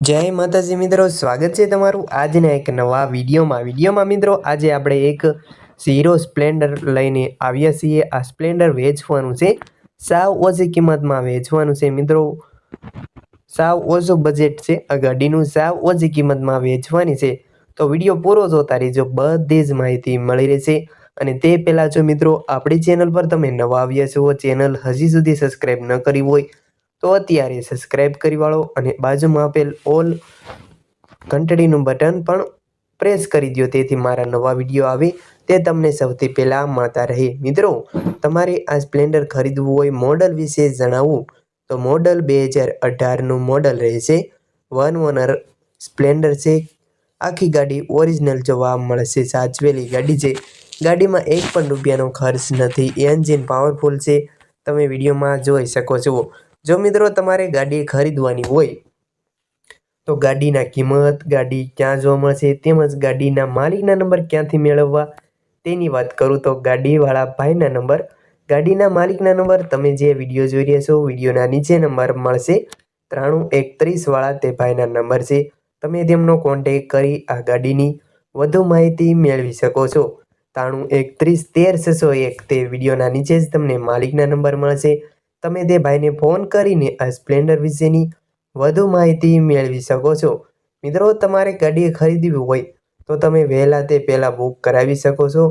જય માતાજી મિત્રો, સ્વાગત છે તમારું આજના એક નવા વિડીયોમાં. વિડીયોમાં મિત્રો, આજે આપણે એક ઝીરો સ્પ્લેન્ડર લઈને આવ્યા છીએ. આ સ્પ્લેન્ડર વેચવાનું છે. સાવ ઓછી કિંમતમાં વેચવાનું છે મિત્રો. સાવ ઓછું બજેટ છે. આ ગાડીનું સાવ ઓછી કિંમતમાં વેચવાની છે. તો વીડિયો પૂરો જોતા રહેજો. બધી જ માહિતી મળી રહેશે. અને તે પહેલાં જો મિત્રો, આપણી ચેનલ પર તમે નવા આવ્યા છો, ચેનલ હજી સુધી સબસ્ક્રાઈબ ન કરી હોય તો અત્યારે સબસ્ક્રાઈબ કરી વાળો અને બાજુમાં આપેલ ઓલ ઘંટડીનું બટન પણ પ્રેસ કરી દો તેથી મારા નવા વીડિયો આવે તે તમને સૌથી પહેલાં મળતા રહે. મિત્રો, તમારે આ સ્પ્લેન્ડર ખરીદવું હોય મોડલ વિશે જણાવવું તો મોડલ બે હજાર અઢારનું મોડલ રહેશે. વન ઓનર સ્પ્લેન્ડર છે. આખી ગાડી ઓરિજિનલ જોવા મળશે, સાચવેલી ગાડી છે. ગાડીમાં એક પણ રૂપિયાનો ખર્ચ નથી. એન્જિન પાવરફુલ છે. તમે વિડીયોમાં જોઈ શકો છો. જો મિત્રો તમારે ગાડી ખરીદવાની હોય, તો ગાડીના કિંમત, ગાડી ક્યાં જોવા મળશે, તેમજ ગાડીના માલિકના નંબર ક્યાંથી મેળવવા, તેની વાત કરું તો ગાડીવાળા ભાઈના નંબર. ગાડીના માલિકના નંબર તમે જે વીડિયો જોઈ રહ્યા છો, વિડીયોના નીચે નંબર મળશે. ત્રાણું એકત્રીસવાળા તે ભાઈના નંબર છે. તમે તેમનો કોન્ટેક કરી આ ગાડીની વધુ માહિતી મેળવી શકો છો. ત્રાણું એકત્રીસ તેર છસો એક તે વિડીયોના નીચે જ તમને માલિકના નંબર મળશે. તમે તે ભાઈને ફોન કરીને આ સ્પ્લેન્ડર વિશેની વધુ માહિતી મેળવી શકો છો. મિત્રો, તમારે ગાડી ખરીદવી હોય તો તમે વહેલા તે પહેલાં બુક કરાવી શકો છો.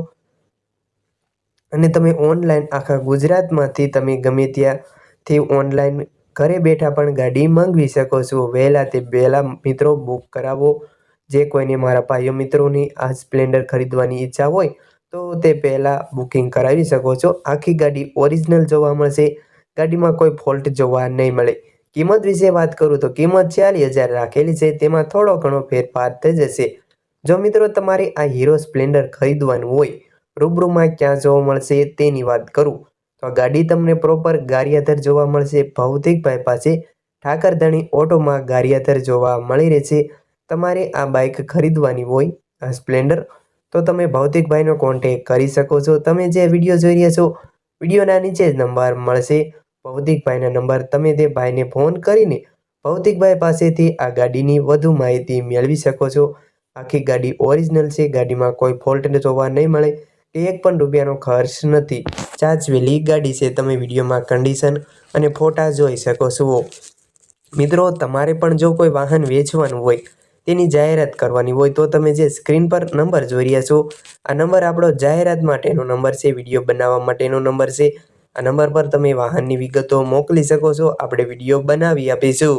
અને તમે ઓનલાઈન આખા ગુજરાતમાંથી તમે ગમે ત્યાંથી ઓનલાઈન ઘરે બેઠા પણ ગાડી મંગાવી શકો છો. વહેલા તે પહેલાં મિત્રો બુક કરાવો. જે કોઈને મારા ભાઈઓ મિત્રોની આ સ્પ્લેન્ડર ખરીદવાની ઈચ્છા હોય તો તે પહેલાં બુકિંગ કરાવી શકો છો. આખી ગાડી ઓરિજિનલ જોવા મળશે. ગાડીમાં કોઈ ફોલ્ટ જોવા નહીં મળે. કિંમત વિશે વાત કરું તો કિંમત ચાલીસ હજાર રાખેલી છે. તેમાં થોડો ઘણો ફેરફાર થઈ જશે. જો મિત્રો તમારે આ હીરો સ્પ્લેન્ડર ખરીદવાનું હોય, રૂબરૂમાં ક્યાં જોવા મળશે તેની વાત કરું. તો આ ગાડી તમને પ્રોપર ગારિયાધર જોવા મળશે. ભૌતિકભાઈ પાસે ઠાકરધણી ઓટોમાં ગારિયાધર જોવા મળી રહેશે. તમારે આ બાઇક ખરીદવાની હોય, આ સ્પ્લેન્ડર તો તમે ભૌતિકભાઈનો કોન્ટેક કરી શકો છો. તમે જે વીડિયો જોઈ રહ્યા છો, વિડીયોના નીચે જ નંબર મળશે. ભૌતિકભાઈના નંબર તમે તે ભાઈને ફોન કરીને ભૌતિકભાઈ પાસેથી આ ગાડીની વધુ માહિતી મેળવી શકો છો. આખી ગાડી ઓરિજિનલ છે. ગાડીમાં કોઈ ફોલ્ટ જોવા નહીં મળે. કે એક પણ રૂપિયાનો ખર્ચ નથી. ચાચવેલી ગાડી છે. તમે વિડીયોમાં કન્ડિશન અને ફોટા જોઈ શકો છો. મિત્રો, તમારે પણ જો કોઈ વાહન વેચવાનું હોય તેની જાહેરાત કરવાની હોય તો તમે જે સ્ક્રીન પર નંબર જોઈ રહ્યા છો, આ નંબર આપણો જાહેરાત માટેનો નંબર છે, વીડિયો બનાવવા માટેનો નંબર છે. આ નંબર પર તમે વાહનની વિગતો મોકલી શકો છો, આપણે વીડિયો બનાવી આપીશું.